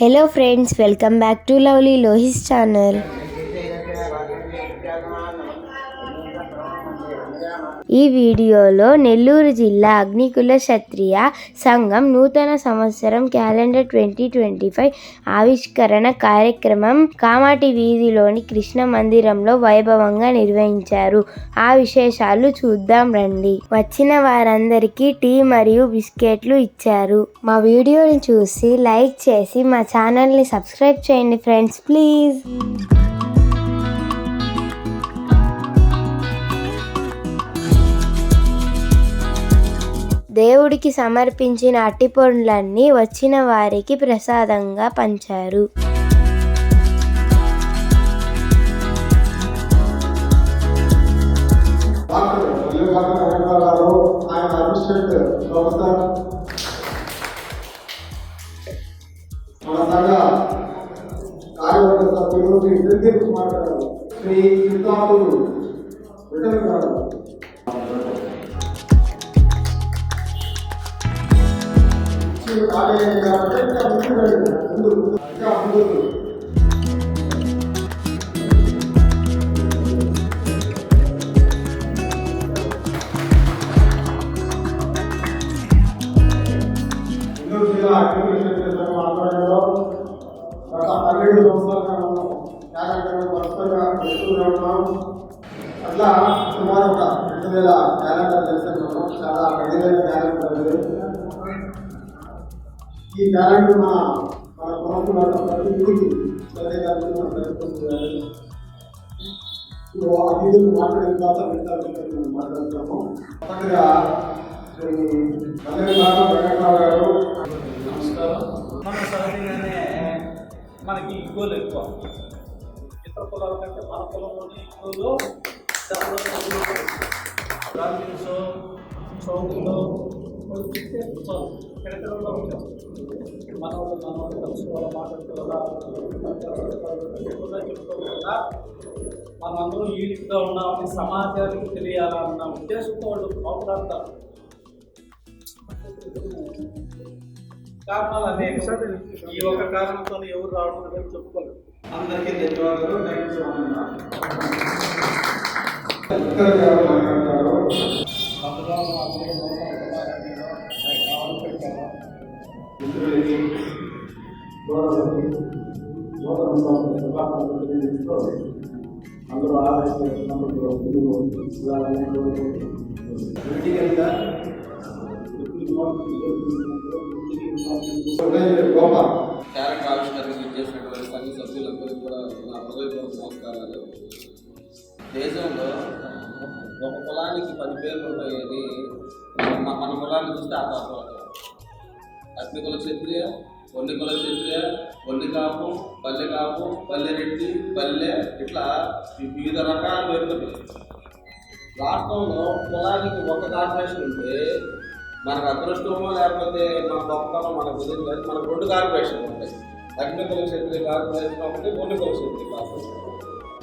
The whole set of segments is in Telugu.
Hello friends, welcome back to Lovely Lohi's channel. ఈ వీడియోలో నెల్లూరు జిల్లా అగ్నికుల క్షత్రియ సంఘం నూతన సంవత్సరం క్యాలెండర్ ట్వంటీ ట్వంటీ ఫైవ్ ఆవిష్కరణ కార్యక్రమం కామాటి వీధిలోని కృష్ణ మందిరంలో వైభవంగా నిర్వహించారు ఆ విశేషాలు చూద్దాం రండి వచ్చిన వారందరికీ టీ మరియు బిస్కెట్లు ఇచ్చారు మా వీడియోని చూసి లైక్ చేసి మా ఛానల్ని సబ్స్క్రైబ్ చేయండి ఫ్రెండ్స్ ప్లీజ్ దేవుడికి సమర్పించిన అట్టిపండ్లన్నీ వచ్చిన వారికి ప్రసాదంగా పంచారు శ్రీ యుద్ధాలు రాలేదు అట్లా సుమారు ఒక రెండు వేల క్యాలెండర్ చేస్తున్నాము చాలా ఖరీదైన క్యాలెండర్ ఈ బ్యాగ్ మా మన కొరకు ప్రతి ఇంటికి చదివేదానికి మనం సరిపోతుంది అతిథులు మాట్లాడిన తర్వాత మాట్లాడుతాము మొదటిగా అందరి గారు వెంకట్రావు గారు నమస్కారం మన మనకి ఈగోలు ఎక్కువ ఇతర పొలాల కంటే మన పొలంలోనే ఈగోలు దానిలో చౌకులో సో చిరతరంలో ఉంటుంది మన వాళ్ళు మన వాళ్ళు కలుసుకోవాలా మాట్లాడుకోవాలా చెప్పుకోవాలా మనందరూ యూనిట్గా ఉన్నామని సమాజానికి తెలియాలన్న ఉద్దేశంతో వాళ్ళు పోట్లాడతారు కారణాలు అనేక ఈ ఒక కారణంతో ఎవరు రావడం లేదని చెప్పుకోలేదు అందరికీ ధన్యవాదాలు థ్యాంక్ యూ పొలిటికల్గా క్యారెట్ ఆవిష్కరణ చేసినటువంటి సంఘ సభ్యులందరూ కూడా నా హృదయపూర్వక దేశంలో ఒక కులానికి పది పేర్లు ఉంటాయని మన కులాన్ని చూస్తే ఆ కాపాడు అగ్ని కుల క్షత్రియ ఒండి కుల క్షత్రియ ఒండి కాపు పల్లె కాపు పల్లె రెడ్డి పల్లె ఇట్లా వివిధ రకాల పేర్లు రాష్ట్రంలో కులానికి ఒక కార్పొరేషన్ ఉంటే మనకు అదృష్టమో లేకపోతే మన గొప్పతనం మనకు తెలియదు కానీ మనకు రెండు కార్పొరేషన్ ఉంటాయి అగ్నికుల శక్తి కార్పొరేషన్ ఒకటి ఒన్నికుల శక్తి కార్పొరేషన్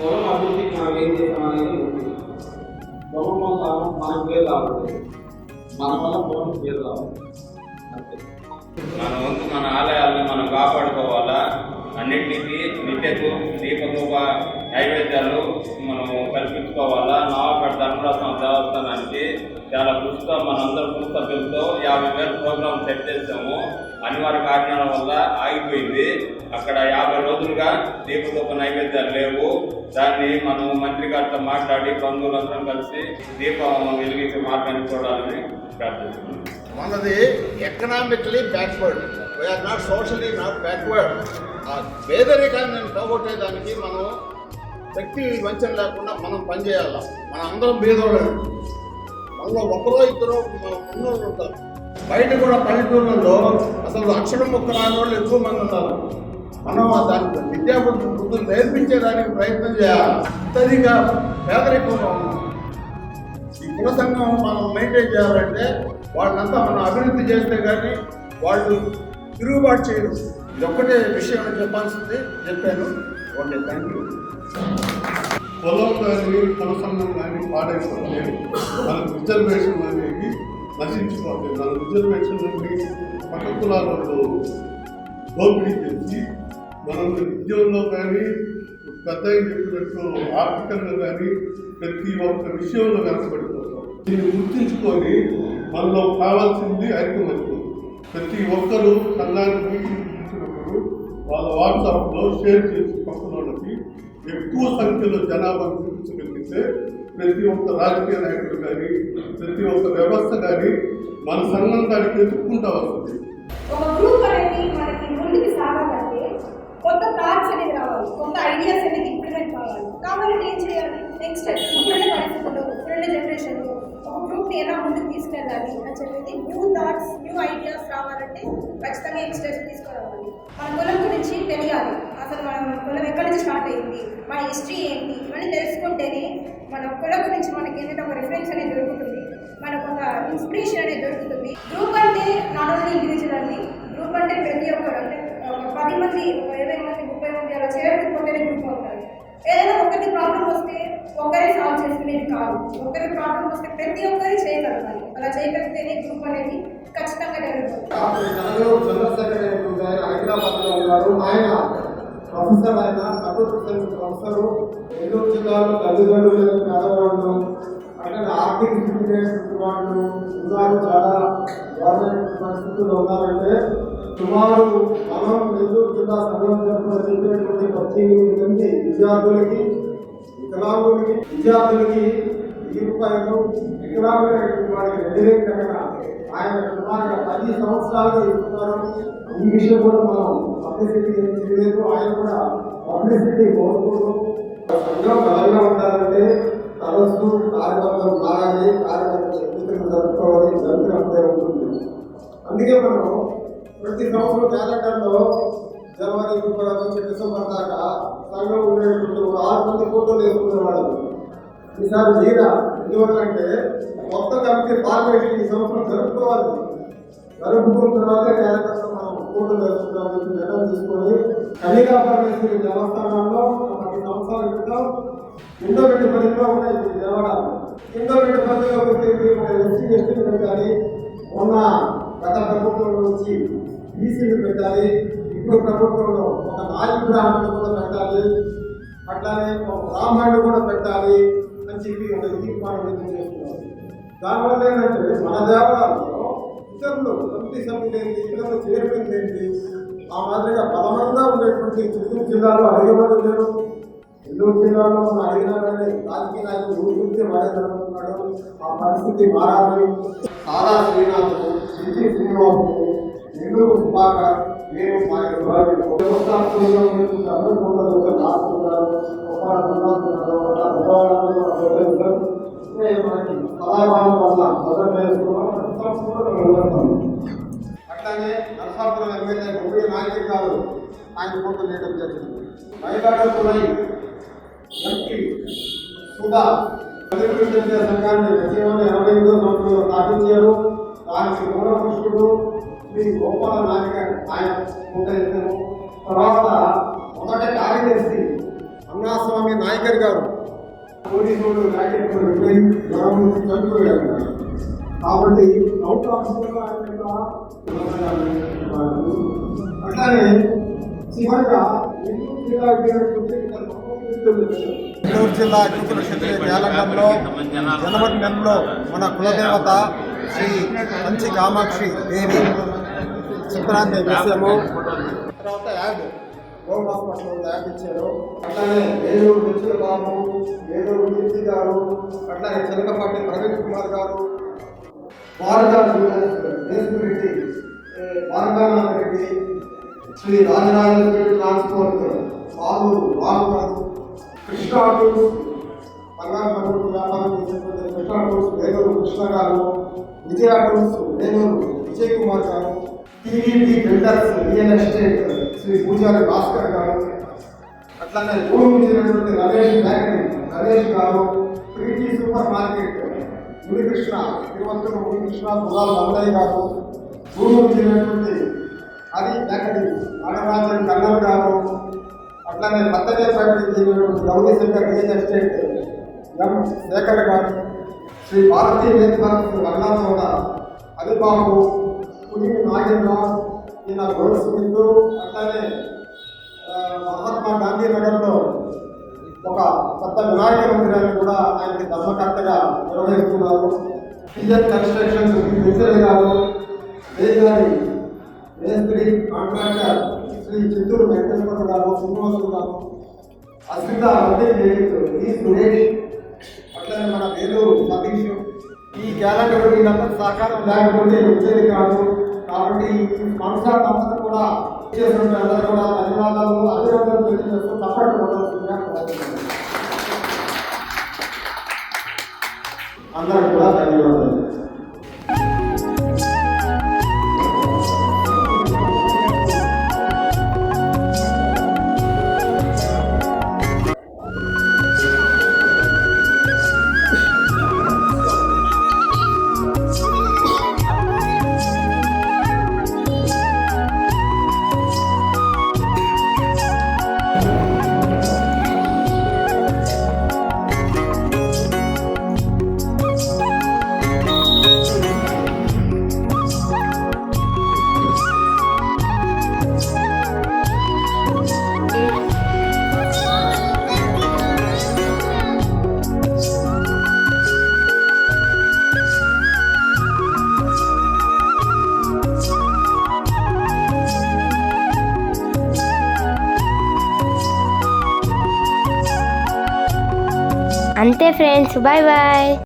కులం అభివృద్ధికి మనం ఏం చేస్తామని కులం వల్ల మనకు పేరు కావాలి మన వల్ల కులం పేరు కావాలి మన వంతు మన ఆలయాలను మనం కాపాడుకోవాలా అన్నింటికి నిత్యకు దీప నైవేద్యాలు మనము కల్పించుకోవాలా నవాపేట ధర్మరత్న దేవస్థానానికి చాలా కృషితో మనందరూ కృషి సభ్యులతో యాభై వేల ప్రోగ్రాం సెట్ చేసాము అనివార్య కారణాల వల్ల ఆగిపోయింది అక్కడ యాభై రోజులుగా దీపదూప నైవేద్యాలు లేవు దాన్ని మనము మంత్రి గారితో మాట్లాడి బంధువులందరం కలిసి దీపం వెలిగించే మార్గాన్ని చూడాలని ప్రార్థిస్తున్నాం మనది economically backward we are not socially not backward ఆ పేదరికాన్ని పోగొట్టేదానికి మనం శక్తి వంచన లేకుండా మనం పనిచేయాల మన అందరం బీదోళ్ళం మనలో ఒకరో ఇద్దరు ఉన్నోళ్ళు ఉంటారు బయట కూడా పల్లెటూళ్ళలో అసలు లక్షణ మొక్క రాని వాళ్ళు ఎక్కువ మంది ఉన్నారు మనం దానికి విద్యాబుద్ధి బుద్ధులు నేర్పించేదానికి ప్రయత్నం చేయాలి అత్యధిక పేదరికంగా ఉన్నాం ఈ కుల సంఘం మనం మెయింటైన్ చేయాలంటే వాళ్ళంతా మనం అభివృద్ధి చేస్తే కానీ వాళ్ళు తిరుగుబాటు చేయడం ఇది ఒక్కటే విషయం చెప్పాల్సింది చెప్పాను ఓకే థ్యాంక్ యూ పొలం కానీ పొలసంగం కానీ పాడైపోలేదు మన రిజర్వేషన్ అనేది నశించిపోతుంది మన రిజర్వేషన్ నుండి పక్క కులాలలో దోపిడీ చేసి మనం విద్యంలో కానీ పెద్ద చెప్పినట్టు ఆర్థికంగా కానీ ప్రతి ఒక్క విషయంలో వెనకబడిపోతాం దీన్ని గుర్తించుకొని మనలో కావాల్సింది ఐక్యమైపోతుంది ప్రతి ఒక్కరూ సంఘానికి మీటింగ్ ఇచ్చినప్పుడు వాళ్ళ వాట్సాప్లో షేర్ చేసి పక్కన వాళ్ళకి ఎక్కువ సంఖ్యలో జనాభా చూపించగలిగితే ప్రతి ఒక్క రాజకీయ నాయకుడు కానీ ప్రతి ఒక్క వ్యవస్థ కానీ మన సంఘం దానికి ఎదుర్కొంటా వస్తుంది కొంత ఐడియాస్ అనేది ఇంప్లిమెంట్ కావాలి కావాలంటే ఏం చేయాలి నెక్స్ట్ ఇప్పుడున్న జనరేషన్లో గ్రూప్ని ఎలా ముందుకు తీసుకెళ్ళాలి అని చెప్పేది న్యూ థాట్స్ న్యూ ఐడియాస్ రావాలంటే ఖచ్చితంగా ఎక్స్ట్రెషన్ తీసుకురావాలి మన కులం గురించి తెలియాలి అసలు మనం కులం ఎక్కడి నుంచి స్టార్ట్ అయింది మన హిస్టరీ ఏంటి ఇవన్నీ తెలుసుకుంటేనే మన కులం గురించి మనకి ఏంటంటే ఒక రిఫరెన్స్ అనేది దొరుకుతుంది మనకు ఒక ఇన్స్పిరేషన్ అనేది దొరుకుతుంది గ్రూప్ అంటే నాట్ ఓన్లీ ఇండివిజువల్ అండి గ్రూప్ అంటే ప్రతి ఒక్కరు అంటే పది మంది ఇరవై మంది ముప్పై మంది అలా చేయకపోతేనే గ్రూప్ అవుతారు ఏదైనా ఒకరికి ప్రాబ్లం వస్తే ఒకరే సాల్వ్ చేసుకునేది కాదు ఒకరి ప్రాబ్లం వస్తే ప్రతి ఒక్కరి చేయగలగాలి అలా చేయగలిగితేనే గ్రూప్ అనేది ఖచ్చితంగా ప్రొఫెసర్ ఆయన ప్రొఫెసర్ నెల్లూరు జిల్లాలో తల్లిదండ్రులు పేదవాళ్ళు అంటే ఆర్థిక వాళ్ళు ఉన్నారు చాలా గవర్నమెంట్ ఉన్నారంటే సుమారు మనం నెల్లూరు జిల్లా సంబంధించిన చెప్పేటువంటి మంది విద్యార్థులకి వికలాంగులకి విద్యార్థులకి వెయ్యి రూపాయలు వికలాంగులైనటువంటి వారికి వ్యతిరేకంగా ఆయన సుమారు పది సంవత్సరాలు ఇస్తున్నారు ఈ విషయం కూడా మనం పబ్లిసిటీ ఏం చేయలేదు ఆయన కూడా పబ్లిసిటీ కోరుకోవడం సంఘం బలంగా ఉండాలంటే తరచు కార్యకర్తలు మారాలి కార్యకర్తలు ఎన్నికలు జరుపుకోవాలి జరుగుతున్నప్పుడే ఉంటుంది అందుకే మనం ప్రతి సంవత్సరం క్యాలెండర్లో జనవరి ఫిబ్రవరి నుంచి డిసెంబర్ దాకా సంఘం ఉండేటువంటి ఒక ఆరు మంది ఫోటోలు వేసుకునేవాడు ఈసారి జీరా ఎందువల్లంటే కొత్త కమిటీ పార్లమెంట్ ఈ సంవత్సరం జరుపుకోవాలి జరుపుకున్న తర్వాత క్యాలెండర్స్ మనం ఫోటోలు వేసుకుంటాం నిర్ణయం తీసుకొని కనీగా పరమేశ్వరి దేవస్థానంలో పది సంవత్సరాల క్రితం ఇండో పరిధిలో ఉన్నాయి దేవాలయాలు ఇండో పరిధిలో పదిలో మన ఎస్సీ ఎస్టీ కానీ ఉన్న గత ప్రభుత్వంలో వచ్చి బీసీలు పెట్టాలి ఇప్పుడు ప్రభుత్వంలో ఒక నాయకు బ్రాహ్మణులు కూడా పెట్టాలి అట్లానే ఒక బ్రాహ్మణులు కూడా పెట్టాలి అని చెప్పి ఒక తీర్మానం వ్యక్తం చేస్తున్నారు దానివల్ల ఏంటంటే మన దేవాలయంలో ఇతరులు కమిటీ సభ్యులు ఏంటి ఇతరులు చైర్మన్ ఏంటి ఆ మాదిరిగా బలమంగా ఉండేటువంటి చిత్తూరు జిల్లాలో అడిగేవాడు లేరు నెల్లూరు జిల్లాలో మనం అడిగినా కానీ రాజకీయ నాయకులు ఊరుకుంటే వాడే జరుగుతున్నాడు ఆ పరిస్థితి మారాలి సాదా శ్రీనాథుడు సిటీ శ్రీనివాస్ నిండు కుమార్ నేను మా అట్లాగే నరసాపురం ఎమ్మెల్యే గొప్ప నాయకుడు గారు ఆయన ఫోటో చేయడం జరిగింది మహిళాడుతున్నాయి ఎంపీ సుధా ప్రతిపక్ష సర్కారాన్ని ఎనభై ఎనిమిదో సంవత్సరంలో స్థాపించారు దానికి కూడా శ్రీ గోపాల నాయక ఆయన ఉంటారు తర్వాత మొదట కార్యదర్శి అన్నాస్వామి నాయకర్ గారు కోడిగూడు కాబట్టి అవుట్ ఆఫీసులో అట్లానే చివరిగా నెల్లూరు జిల్లా గిరికుల క్షత్రియ జ్ఞానంలో జనవరి నెలలో మన కులదేవత శ్రీ మంచి కామాక్షి దేవి సంక్రాంతి వేసాము తర్వాత యాడ్ హోమ్ హాస్పిటల్ యాడ్ ఇచ్చారు అట్లానే ఏలూరు నిఖిల్ గారు ఏలూరు కీర్తి గారు అట్లానే చిలకపాటి ప్రవీణ్ కుమార్ గారు భారత రెడ్డి బాలకారామ రెడ్డి శ్రీ రాజరాజేశ్వరి ట్రాన్స్పోర్ట్ సాగు వారు గారు కృష్ణ ఆటోస్ బంగారు వ్యాపారం చేసేటువంటి కృష్ణ ఆటోస్ వేలూరు కృష్ణ గారు విజయ ఆటోస్ వేలూరు విజయ్ కుమార్ గారు TV builders real estate Sri Pujari Bhaskar గారు అట్లానే భూమి చేసినటువంటి రమేష్ బ్యాంక్ నరేష్ గారు ప్రీతి సూపర్ మార్కెట్ గురికృష్ణ తిరువంతూరు గురికృష్ణ గులాల్ మల్లయ్య గారు భూమి చేసినటువంటి హరి బ్యాంకటి నాగరాజన్ కన్నర్ గారు అట్లానే పత్తనేపల్లి చెందినటువంటి Gauri Shankar real estate M Shekhar garu Shri Bharatiya నేత్వర్స్ అన్నాచౌడ అదిబాబు పులి నాగేంద్ర ఈయన గోడ్స్ మిల్లు అట్లానే మహాత్మా గాంధీ నగర్లో ఒక కొత్త వినాయక మందిరాన్ని కూడా ఆయనకి ధర్మకర్తగా నిర్వహిస్తున్నారు పిజన్ కన్స్ట్రక్షన్ మిస్టర్ గారు వేగారి మేస్త్రి కాంట్రాక్టర్ శ్రీ చిత్తూరు వెంకటేశ్వర గారు శ్రీనివాసు గారు అశ్విత రవి ఈ సురేష్ అట్లనే మన వేలూరు క్యాలెండర్ ఇదంతా సహకారం లేకపోతే వచ్చేది కాదు కాబట్టి మనసా సంస్థ కూడా చేసినటువంటి కూడా ధన్యవాదాలు అభినందనలు తెలియజేస్తూ తప్పకుండా అందరూ కూడా ధన్యవాదాలు Bye bye.